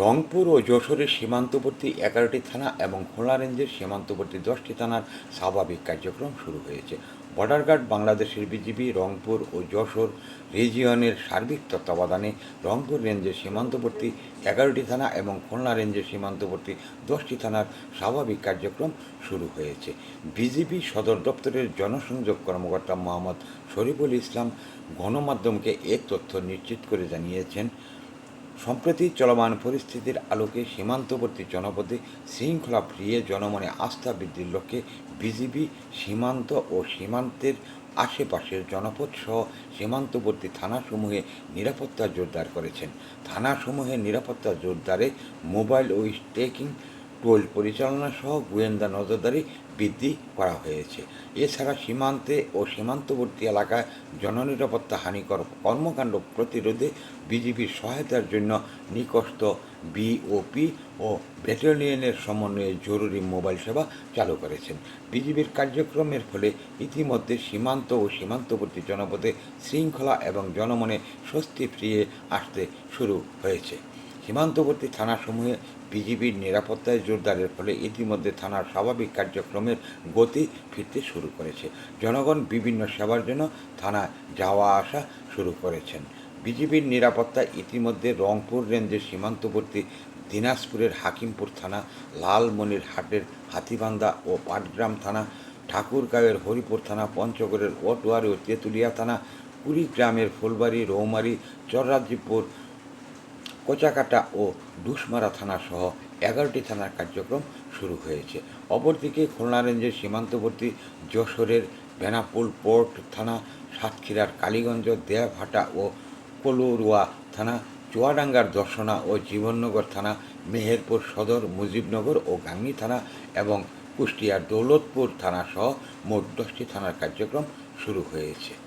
রংপুর ও যশোরের সীমান্তবর্তী এগারোটি থানা এবং খুলনা রেঞ্জের সীমান্তবর্তী দশটি থানার স্বাভাবিক কার্যক্রম শুরু হয়েছে। বর্ডার গার্ড বাংলাদেশের বিজিবি রংপুর ও যশোর রিজিয়নের সার্বিক তত্ত্বাবধানে রংপুর রেঞ্জের সীমান্তবর্তী এগারোটি থানা এবং খুলনা রেঞ্জের সীমান্তবর্তী দশটি থানার স্বাভাবিক কার্যক্রম শুরু হয়েছে। বিজিবি সদর দপ্তরের জনসংযোগ কর্মকর্তা মোহাম্মদ শরীফুল ইসলাম গণমাধ্যমকে এ তথ্য নিশ্চিত করে জানিয়েছেন সম্প্রতি চলমান পরিস্থিতির আলোকে সীমান্তবর্তী জনপদে শৃঙ্খলা ফিরিয়ে জনমনে আস্থা বৃদ্ধির লক্ষ্যে বিজিবি সীমান্ত ও সীমান্তের আশেপাশের জনপদ সহ সীমান্তবর্তী থানাসমূহে নিরাপত্তা জোরদার করেছেন। থানাসমূহে নিরাপত্তা জোরদারে মোবাইল ও স্টেকিং টোল পরিচালনা সহ গোয়েন্দা নজরদারি বৃদ্ধি করা হয়েছে। এছাড়া সীমান্তে ও সীমান্তবর্তী এলাকায় জননিরাপত্তা হানিকর কর্মকাণ্ড প্রতিরোধে বিজিবির সহায়তার জন্য নিকষ্ট বিওপি ও ব্যাটালিয়নের সমন্বয়ে জরুরি মোবাইল সেবা চালু করেছেন। বিজিবির কার্যক্রমের ফলে ইতিমধ্যে সীমান্ত ও সীমান্তবর্তী জনপদে শৃঙ্খলা এবং জনমনে স্বস্তি ফিরিয়ে আসতে শুরু হয়েছে। সীমান্তবর্তী থানাসমূহে বিজিবির নিরাপত্তায় জোরদারের ফলে ইতিমধ্যে থানার স্বাভাবিক কার্যক্রমের গতি ফিরতে শুরু করেছে। জনগণ বিভিন্ন সেবার জন্য থানায় যাওয়া আসা শুরু করেছেন। বিজিবির নিরাপত্তা ইতিমধ্যে রংপুর রেঞ্জের সীমান্তবর্তী দিনাজপুরের হাকিমপুর থানা লালমনিরহাটের হাতিবান্ধা ও পাটগ্রাম থানা, ঠাকুরগাঁওয়ের হরিপুর থানা, পঞ্চগড়ের ওটুয়ারি ও তেঁতুলিয়া থানা, কুড়িগ্রামের ফুলবাড়ি, রৌমারী, চররাজ্যপুর কোচাকাটা ও ডুসমারা থানা সহ এগারোটি থানার কার্যক্রম শুরু হয়েছে। অপরদিকে খুলনা রেঞ্জের সীমান্তবর্তী যশোরের বেনাপুল পোর্ট থানা, সাতক্ষীরার কালীগঞ্জ, দেয়াভাটা ও কলুরুয়া থানা, চুয়াডাঙ্গার দর্শনা ও জীবননগর থানা, মেহেরপুর সদর, মুজিবনগর ও গাংনী থানা এবং কুষ্টিয়ার দৌলতপুর থানা সহ মোট দশটি থানার কার্যক্রম শুরু হয়েছে।